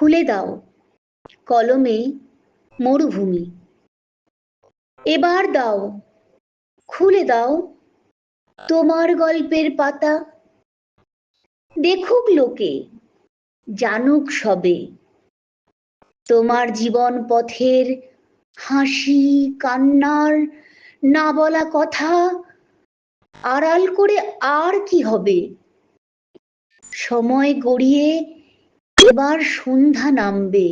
খুলে দাও। কলমে মরুভূমি। এবার দাও। খুলে দাও। তোমার গল্পের পাতা। দেখুক লোকে, জানুক সবে। তোমার জীবন পথের হাসি, কান্নার না বলা কথা, আড়াল করে আর কি হবে? সময় গড়িয়ে এবার সন্ধ্যা নামবে।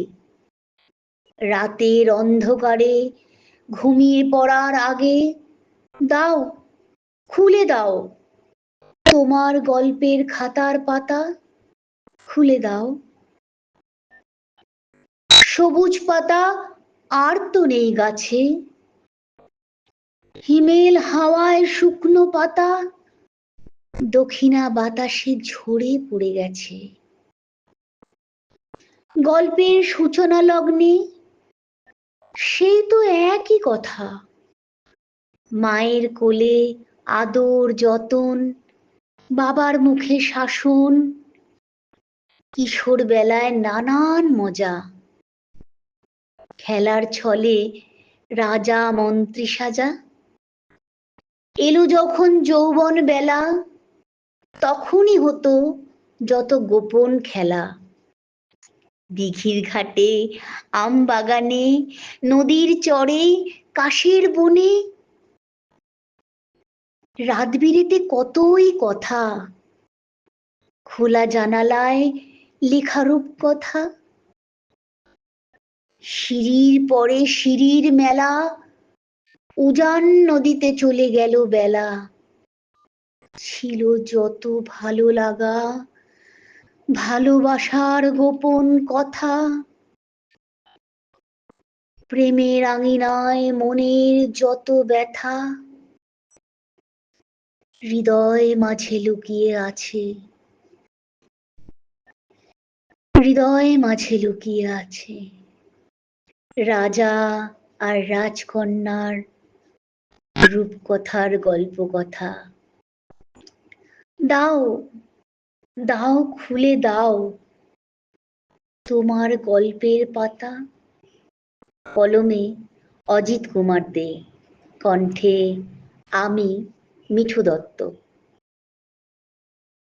রাতের অন্ধকারে ঘুমিয়ে পড়ার আগে দাও, খুলে দাও। তোমার গল্পের খাতার পাতা খুলে দাও। সবুজ পাতা আর তো নেই গাছে। হিমেল হাওয়ায় শুকনো পাতা। দক্ষিণা বাতাসে ঝরে পড়ে গেছে। গল্পের সূচনা লগ্নে সেই তো একই কথা। মায়ের কোলে আদর, যতন, বাবার মুখে শাসন। কিশোর বেলায় নানান মজা। খেলার ছলে রাজা মন্ত্রী সাজা। এলো যখন যৌবন বেলা, তখনই হতো যত গোপন খেলা। দিঘির ঘাটে, আম বাগানে, নদীর চরে, কাশের বনে। রাত বিরেতে কতই কথা। খোলা জানালায় লেখারূপ কথা। সিঁড়ির পরে সিঁড়ির মেলা। উজান নদীতে চলে গেল বেলা। ছিল যত ভালো লাগা। ভালোবাসার গোপন কথা। প্রেমের আঙিনায় মনের যত ব্যথা, হৃদয় মাঝে লুকিয়ে আছে। হৃদয় মাঝে লুকিয়ে আছে। রাজা আর রাজকন্যার রূপকথার গল্প কথা দাও দাও খুলে দাও। তোমার গল্পের পাতা কলমে অজিত কুমার দে। কণ্ঠে আমি মিঠু দত্ত।